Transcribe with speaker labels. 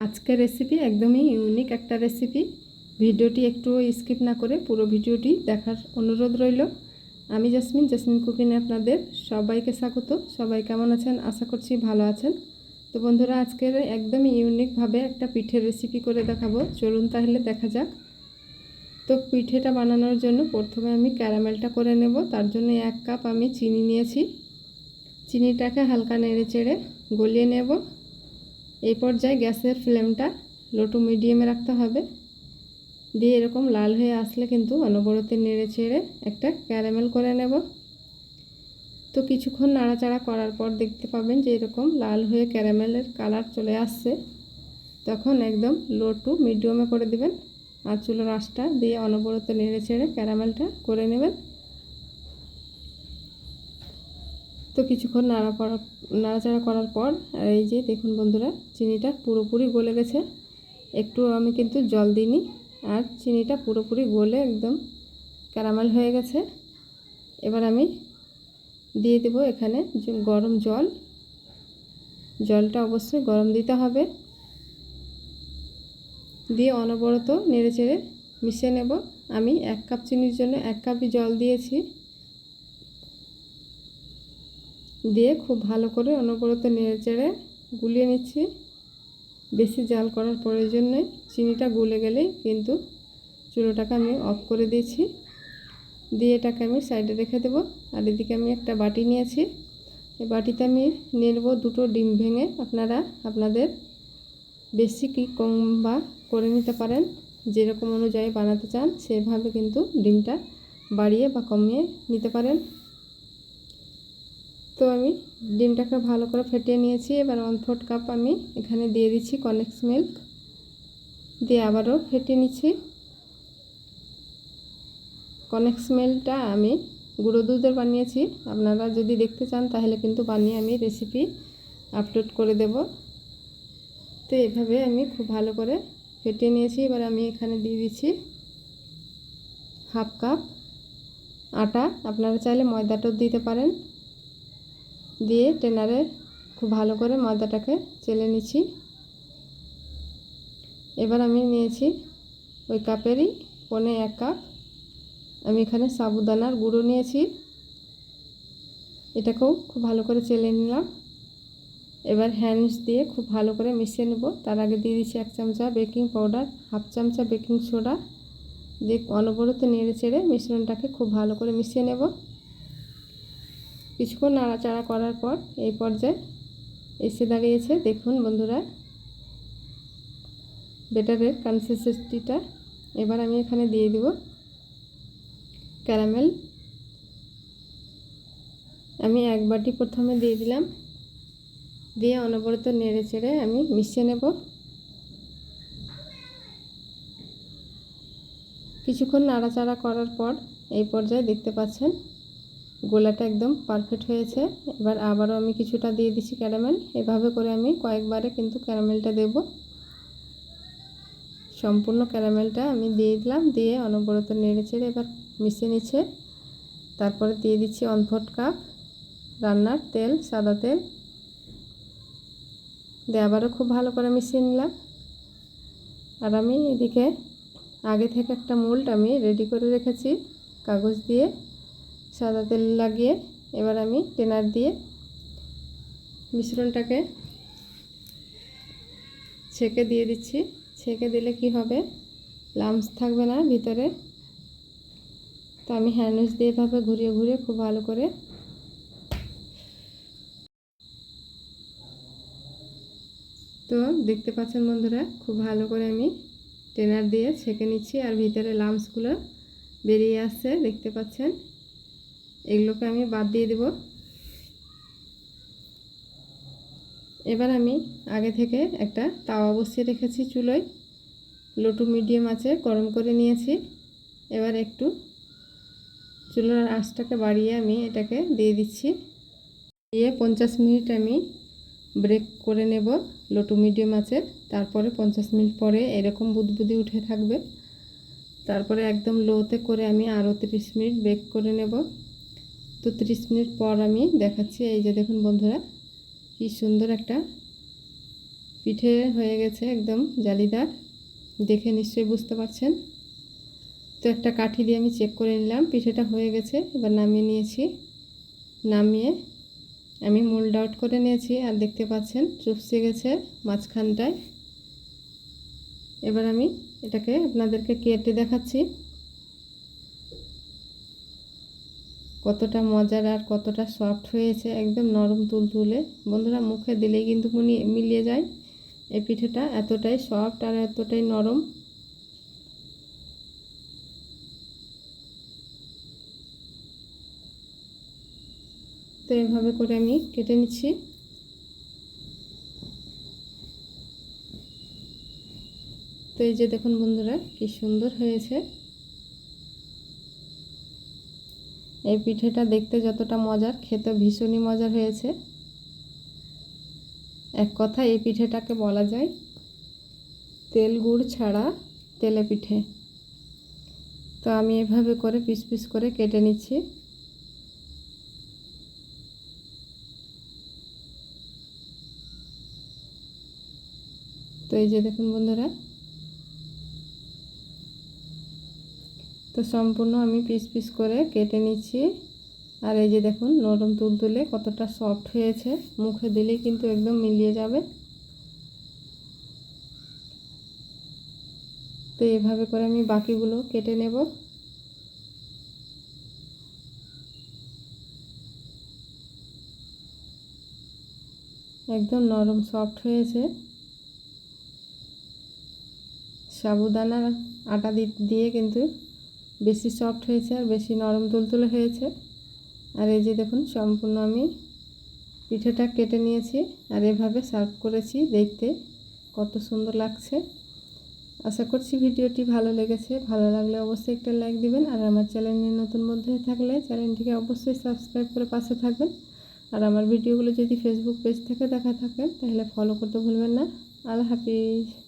Speaker 1: আজকের রেসিপি একদমই ইউনিক একটা রেসিপি ভিডিওটি একটু স্কিপ না করে পুরো ভিডিওটি দেখার অনুরোধ রইল। আমি জাসমিন জাসমিন কুকিনে আপনাদের সবাইকে স্বাগত। সবাই কেমন আছেন? আশা করছি ভালো আছেন। তো বন্ধুরা, আজকের একদমই ইউনিকভাবে একটা পিঠের রেসিপি করে দেখাবো। চলুন তাহলে দেখা যাক। তো পিঠেটা বানানোর জন্য প্রথমে আমি ক্যারামেলটা করে নেব। তার জন্য এক কাপ আমি চিনি নিয়েছি। চিনিটাকে হালকা নেড়ে চেড়ে গলিয়ে নেব। এই পর্যায়ে গ্যাসের ফ্লেমটা লো টু মিডিয়ামে রাখতে হবে। দিয়ে এরকম লাল হয়ে আসলে কিন্তু অনবরতে নেড়ে ছেড়ে একটা ক্যারামেল করে নেব। তো কিছুক্ষণ নাড়াচাড়া করার পর দেখতে পাবেন যে এরকম লাল হয়ে ক্যারামেলের কালার চলে আসছে। তখন একদম লো টু মিডিয়ামে করে দিবেন। আর চুলোর আঁচটা দিয়ে অনবরত নেড়ে ছেড়ে ক্যারামেলটা করে নেবেন। তো কিছুক্ষণ নাড়া করা নাড়াচাড়া করার পর, এই যে দেখুন বন্ধুরা, চিনিটা পুরোপুরি গলে গেছে। একটু আমি কিন্তু জল দিইনি, আর চিনিটা পুরোপুরি গলে একদম ক্যারামেল হয়ে গেছে। এবার আমি দিয়ে দেব এখানে গরম জল। জলটা অবশ্যই গরম দিতে হবে। দিয়ে অনবরত নেড়ে চেড়ে মিশিয়ে নেব। আমি এক কাপ চিনির জন্য এক কাপই জল দিয়েছি। দিয়ে খুব ভালো করে অনবরত নেড়ে চেড়ে গুলিয়ে নিচ্ছি। বেশি জাল করার প্রয়োজন নেই। চিনিটা গুলে গেলেই কিন্তু চুলোটাকে আমি অফ করে দিয়েছি। দিয়ে এটাকে আমি সাইডে রেখে দেবো। আর এদিকে আমি একটা বাটি নিয়েছি। এই বাটিতে আমি নিয়ে নেব দুটো ডিম ভেঙে। আপনারা আপনাদের বেশি কি কম বা করে নিতে পারেন, যেরকম অনুযায়ী বানাতে চান, সেভাবে কিন্তু ডিমটা বাড়িয়ে বা কমিয়ে নিতে পারেন। তো আমি ডিমটাকে ভালো করে ফেটিয়ে নিয়েছি। এবার ওয়ান ফোর্থ কাপ আমি এখানে দিয়ে দিচ্ছি কনেক্স মিল্ক দিয়ে আবারও ফেটিয়ে নিচ্ছি। কনেক্স মিল্কটা আমি গুঁড়ো দুধের বানিয়েছি। আপনারা যদি দেখতে চান, তাহলে কিন্তু বানিয়ে আমি রেসিপি আপলোড করে দেব। তো এভাবে আমি খুব ভালো করে ফেটিয়ে নিয়েছি। এবার আমি এখানে দিয়ে দিচ্ছি হাফ কাপ আটা। আপনারা চাইলে ময়দাটাও দিতে পারেন। দিয়ে টেনারে খুব ভালো করে ময়দাটাকে চেলে নিচ্ছি। এবার আমি নিয়েছি ওই কাপেরই পনে এক কাপ। আমি এখানে সাবুদানার গুঁড়ো নিয়েছি। এটাকেও খুব ভালো করে চেলে নিলাম। এবার হ্যান্ডস দিয়ে খুব ভালো করে মিশিয়ে নেব। তার আগে দিয়ে দিচ্ছি এক চামচা বেকিং পাউডার হাফ চামচা বেকিং সোডা দিয়ে অনবরত নেড়ে চেড়ে মিশ্রণটাকে খুব ভালো করে মিশিয়ে নেব। কিছুক্ষণ নাড়াচাড়া করার পর এই পর্যায়ে এসে দাঁড়িয়েছে। দেখুন বন্ধুরা, বেটারের কনসিস্টেন্সিটা এবার আমি এখানে দিয়ে দিব ক্যারামেল আমি এক বাটি প্রথমে দিয়ে দিলাম। দিয়ে অনবরত নেড়ে চেড়ে আমি মিশিয়ে নেব। কিছুক্ষণ নাড়াচাড়া করার পর এই পর্যায়ে দেখতে পাচ্ছেন গোলাটা একদম পারফেক্ট হয়েছে। এবার আবারও আমি কিছুটা দিয়ে দিচ্ছি ক্যারামেল এভাবে করে আমি কয়েকবারে কিন্তু ক্যারামেলটা দেব। সম্পূর্ণ ক্যারামেলটা আমি দিয়ে দিলাম, দিয়ে অনবরত নেড়ে চেড়ে এবার মিশিয়ে নিচ্ছে। তারপরে দিয়ে দিচ্ছি অনফট কাপ রান্নার তেল, সাদা তেল। দিয়ে আবারও খুব ভালো করে মিশিয়ে নিলাম। আর আমি এদিকে আগে থেকে একটা মোল্ড আমি রেডি করে রেখেছি, কাগজ দিয়ে। সাদা তেল লাগিয়ে এবার আমি টেনার দিয়ে মিশ্রণটাকে ছেঁকে দিয়ে দিচ্ছি। ছেঁকে দিলে কি হবে? লামস থাকবে না ভিতরে। তো আমি হ্যান্ডউইচ দিয়ে এভাবে ঘুরিয়ে ঘুরিয়ে খুব ভালো করে তো দেখতে পাচ্ছেন বন্ধুরা, খুব ভালো করে আমি টেনার দিয়ে ছেঁকে নিচ্ছি আর ভিতরে লামসগুলো বেরিয়ে আসছে, দেখতে পাচ্ছেন? এগুলোকে আমি বাদ দিয়ে দেব। এবার আমি আগে থেকে একটা তাওয়া বসিয়ে রেখেছি চুলোয়। লোটু মিডিয়াম আছে গরম করে নিয়েছি। এবার একটু চুলোর আঁচটাকে বাড়িয়ে আমি এটাকে দিয়ে দিচ্ছি। দিয়ে পঞ্চাশ মিনিট আমি ব্রেক করে নেব লোটু মিডিয়াম আছে তারপরে পঞ্চাশ মিনিট পরে এরকম বুদবুদি উঠে থাকবে। তারপরে একদম লোতে করে আমি আরও তিরিশ মিনিট বেক করে নেব। তো তিরিশ মিনিট পর আমি দেখাচ্ছি, এই যে দেখুন বন্ধুরা, কি সুন্দর একটা পিঠে হয়ে গেছে একদম জালিদার, দেখে নিশ্চয়ই বুঝতে পারছেন। তো একটা কাঠি দিয়ে আমি চেক করে নিলাম, পিঠেটা হয়ে গেছে, এবার নামিয়ে নিয়েছি। নামিয়ে আমি মোল্ড আউট করে নিয়েছি, আর দেখতে পাচ্ছেন চুপসে গেছে মাঝখানটায়। এবার আমি এটাকে আপনাদেরকে কেটে দেখাচ্ছি। কতটা মজার আর কতটা সফট হয়েছে, একদম নরম তুলতুলে। বন্ধুরা, মুখে দিলেই কিন্তু মিলিয়ে যায়। এই পিঠেটা এতটাই সফট আর এতটাই নরম। তো এভাবে করে আমি কেটে নিচ্ছি। তো এই যে দেখুন বন্ধুরা, কি সুন্দর হয়েছে। এই পিঠেটা দেখতে যতটা মজার খেতে ভীষণই মজার হয়েছে। এক কথা এই পিঠেটাকে বলা যায় তেল গুড় ছাড়া তেলে পিঠে। তো আমি এভাবে করে পিস পিস করে কেটে নিচ্ছি। তো এই যে দেখুন বন্ধুরা তো সম্পূর্ণ আমি পিস পিস করে কেটে নিচ্ছি। আর এই যে দেখুন, নরম তুলতুলে কতটা সফট হয়েছে। মুখে দিলেই কিন্তু একদম মিলিয়ে যাবে। তো এভাবে করে আমি বাকিগুলো কেটে নেব। একদম নরম সফট হয়েছে। সাবুদানার আটা দিয়ে কিন্তু বেশি সফট হয়েছে আর বেশি নরম তুলতুলে হয়েছে। আর এই যে দেখুন, সম্পূর্ণ আমি পিঠেটা কেটে নিয়েছি আর এভাবে সার্ভ করেছি দেখতে। কত সুন্দর লাগছে। আশা করছি ভিডিওটি ভালো লেগেছে। ভালো লাগলে অবশ্যই একটা লাইক দিবেন আর আমার চ্যানেলে নতুন মধ্যে থাকলে চ্যানেলটিকে অবশ্যই সাবস্ক্রাইব করে পাশে থাকবেন। আর আমার ভিডিওগুলো যদি ফেসবুক পেজ থেকে দেখা থাকেন তাহলে ফলো করতে ভুলবেন না। আল্লাহ হাফিজ।